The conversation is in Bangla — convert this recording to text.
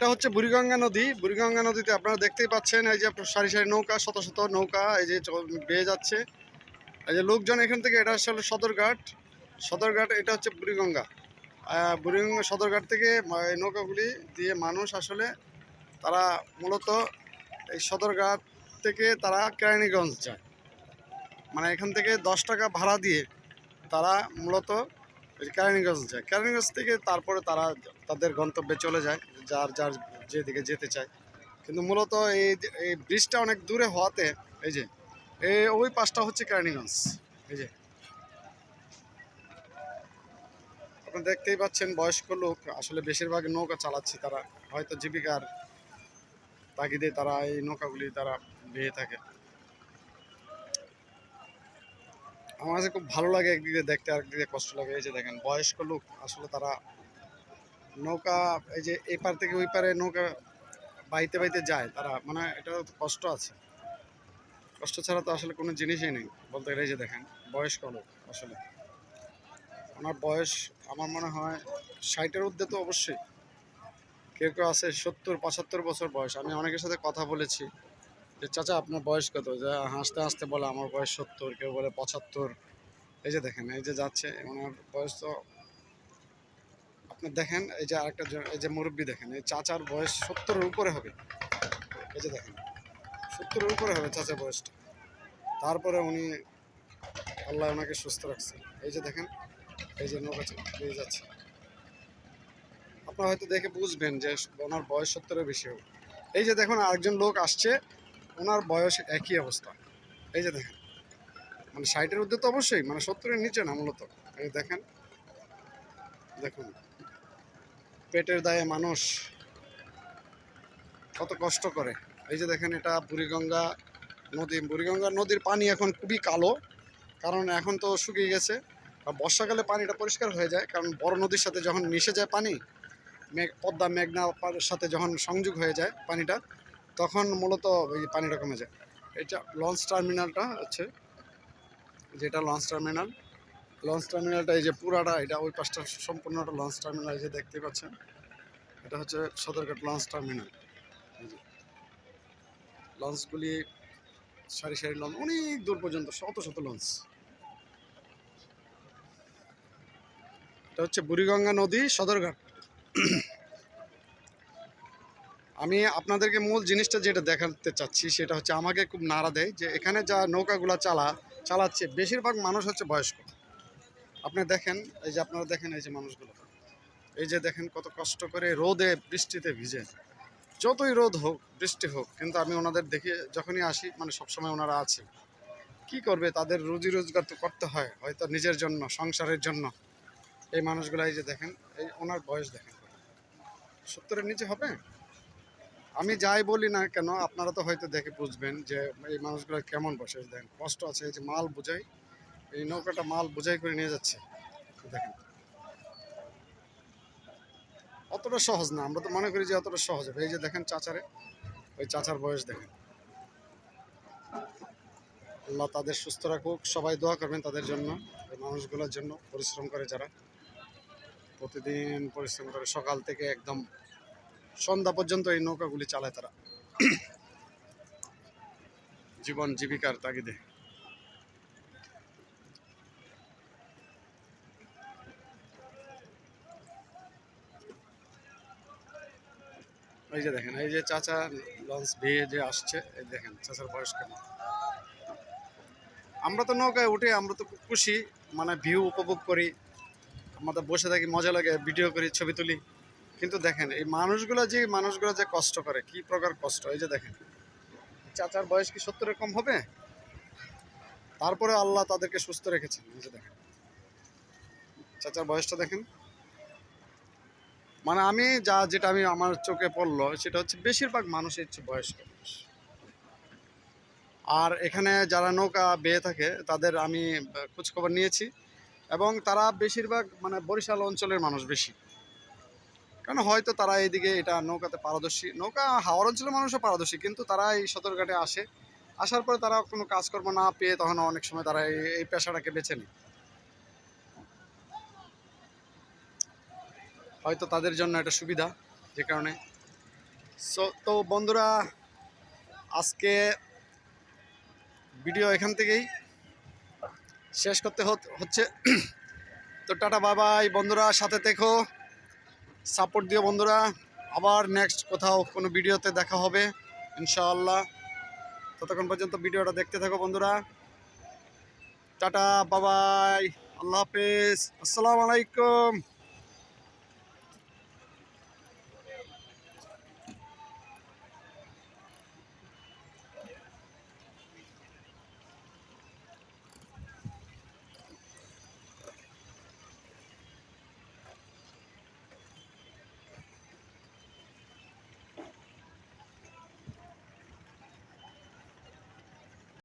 এটা হচ্ছে বুড়িগঙ্গা নদী। বুড়িগঙ্গা নদীতে আপনারা দেখতেই পাচ্ছেন, এই যে সারি সারি নৌকা, শত শত নৌকা, এই যে বেয়ে যাচ্ছে। এই যে লোকজন এখান থেকে, এটা আসলে সদরঘাট। সদরঘাট, এটা হচ্ছে বুড়িগঙ্গা। বুড়িগঙ্গা সদরঘাট থেকে এই নৌকাগুলি দিয়ে মানুষ আসলে তারা মূলত এই সদরঘাট থেকে তারা কেরানীগঞ্জ যায়। মানে এখান থেকে দশ টাকা ভাড়া দিয়ে তারা মূলত কেরানীগঞ্জ যায়। কেরানীগঞ্জ থেকে তারপরে তারা তাদের গন্তব্যে চলে যায়। যার যার যেদিকে যেতে চায়। কিন্তু মূলত এই এই ব্রিজটা অনেক দূরে হওয়াতে, এই যে এই ওই পাশটা হচ্ছে কেরানীগঞ্জ। এই যে। আপনি দেখতেই পাচ্ছেন, বয়স্ক লোক, আসলে বেশিরভাগ নৌকা চালাচ্ছে তারা। হয়তো জীবিকার তাগিদে তারা এই নৌকাগুলি তারা বেয়ে থাকে। আমার কাছে খুব ভালো লাগে একদিকে দেখতে আর একদিকে কষ্ট লাগে। এই যে দেখেন, বয়স্ক লোক, আসলে তারা নৌকা, এই যে এই পার থেকে ওই পারে নৌকা বাইতে বাইতে যায়, তারা মানে এটা কষ্ট আছে। কষ্ট ছাড়া তো আসলে কোনো জিনিসই নেই, বলতে গেলে যে দেখেন, বয়স্ক লোক আসলে। ওনার বয়স আমার মনে হয় ষাটের ঊর্ধ্বে তো অবশ্যই। কেউ কেউ আছে সত্তর, পঁচাত্তর বছর বয়স। আমি অনেকের সাথে কথা বলেছি যে, চাচা, আপনার বয়স কত? যে, হাসতে হাসতে বলে, আমার বয়স সত্তর। কেউ বলে, পঁচাত্তর। এই যে দেখেন, এই যে যাচ্ছে, ওনার বয়স তো আপনি দেখেন, এই যে আরেকটা এই যে মুরব্বী দেখেন, এই চাচার বয়স সত্তরের উপরে হবে। এই যে দেখেন, সত্তরের উপরে হবে চাচার বয়সটা। তারপরে উনি আল্লাহ ওনাকে সুস্থ রাখছে। এই যে দেখেন, এই যে নৌকা পেয়ে যাচ্ছে। আপনারা হয়তো দেখে বুঝবেন যে ওনার বয়স সত্তরের বেশি হবে। এই যে দেখুন, আরেকজন লোক আসছে, ওনার বয়স একই অবস্থা। এই যে দেখেন মানে ষাটের ঊর্ধ্বে তো অবশ্যই মানে সত্তরের নিচে না মূলত। এই দেখেন, দেখুন। পেটের দায়ে মানুষ কত কষ্ট করে। এই যে দেখেন এটা বুড়িগঙ্গা নদী। বুড়িগঙ্গা নদীর পানি এখন খুবই কালো, কারণ এখন তো শুকিয়ে গেছে। আর বর্ষাকালে পানিটা পরিষ্কার হয়ে যায়, কারণ বড় নদীর সাথে যখন মিশে যায় পানি, মেঘ, পদ্মা, মেঘনা পার- সাথে যখন সংযোগ হয়ে যায় পানিটা, তখন মূলত এই পানিটা কমে যায়। এটা লঞ্চ টার্মিনালটা হচ্ছে যেটা লঞ্চ টার্মিনাল। লঞ্চ টার্মিনালটা এই যে পুরাটা, এটা ওই পাশটা সম্পূর্ণটা লঞ্চ টার্মিনাল এই যে দেখতে পাচ্ছেন। এটা হচ্ছে সদরঘাট লঞ্চ টার্মিনাল লঞ্চগুলি সারি সারি লঞ্চ অনেক দূর পর্যন্ত, শত শত লঞ্চ এটা হচ্ছে বুড়িগঙ্গা নদী, সদরঘাট। আমি আপনাদেরকে মূল জিনিসটা যেটা দেখাতে চাচ্ছি, সেটা হচ্ছে আমাকে খুব নাড়া দেয় যে এখানে যা নৌকাগুলো চালা, চালাচ্ছে, বেশিরভাগ মানুষ হচ্ছে বয়স্ক। আপনি দেখেন, এই যে আপনারা দেখেন এই যে মানুষগুলো। এই যে দেখেন কত কষ্ট করে রোদে বৃষ্টিতে ভিজে। যতই রোদ হোক, বৃষ্টি হোক, কিন্তু আমি ওনাদের দেখে যখনই আসি মানে সবসময় ওনারা আছে। কি করবে? তাদের রুজি রোজগার তো করতে হয়, হয়তো নিজের জন্য, সংসারের জন্য। এই মানুষগুলো, এই যে দেখেন, এই ওনার বয়স দেখেন। সত্তরের নিচে হবে? আমি যাই বলি না কেন, আপনারা তো হয়তো দেখে বুঝবেন যে এই মানুষগুলো কেমন বসে দেখেন, কষ্ট আছে, এই যে মাল বোঝাই। এই নৌকাটা মাল বোঝাই করে নিয়ে যাচ্ছে। দেখেন। অতটা সহজ না, আমরা তো মনে করি যে অতটা সহজ এই যে দেখেন চাচারে, ওই চাচার বয়স দেখেন। আল্লাহ তাদের সুস্থ রাখুক, সবাই দোয়া করবেন তাদের জন্য মানুষগুলোর জন্য, পরিশ্রম করে যারা। প্রতিদিন পরিশ্রম করে, সকাল থেকে একদম সন্ধ্যা পর্যন্ত এই নৌকাগুলি চালায় তারা। জীবন জীবিকার তাগিদে। এই যে দেখেন, এই যে চাচা লঞ্চ বেয়ে যে আসছে, এই দেখেন চাচার বয়স কেমন। আমরা তো নৌকায় উঠে, আমরা তো খুশি মানে ভিউ উপভোগ করি আমাদের বসে থাকি, মজা লাগে ভিডিও করি, ছবি তুলি। কিন্তু দেখেন, এই মানুষগুলো যে মানুষগুলো যে কষ্ট করে, কি প্রকার কষ্ট, এই যে দেখেন। চাচার বয়স কি সত্তরের কম হবে? তারপরে আল্লাহ তাদেরকে সুস্থ রেখেছেন, এই যে দেখেন। চাচার বয়সটা দেখেন। মানে আমি যা যেটা আমি আমার চোখে পড়ল, সেটা হচ্ছে বেশিরভাগ মানুষের হচ্ছে বয়স্ক মানুষ। আর এখানে যারা নৌকা বেয়ে থাকে, তাদের আমি খোঁজখবর নিয়েছি এবং তারা বেশিরভাগ মানে বরিশাল অঞ্চলের মানুষ বেশি। কারণ হয়তো তারা এইদিকে এটা নৌকাতে পারদর্শী। নৌকা হাওড় অঞ্চলের মানুষও পারদর্শী, কিন্তু তারা এই সদরঘাটে আসে। আসার পরে তারা কোনো কাজকর্ম না পেয়ে তখন অনেক সময় তারা এই এই পেশাটাকে বেছে নেয়। হয়তো তাদের জন্য এটা সুবিধা যে কারণে। সো তো বন্ধুরা, আজকে ভিডিও এখান থেকেই শেষ করতে হচ্ছে। তো টাটা বাবাই বন্ধুরা, সাথে দেখো সাপোর্ট দিও বন্ধুরা। আবার নেক্সট কোথাও কোনো ভিডিওতে দেখা হবে, ইনশাআল্লাহ। ততক্ষণ পর্যন্ত ভিডিওটা দেখতে থাকো বন্ধুরা। টাটা বাবাই আল্লাহ হাফেজ। আসসালামু আলাইকুম।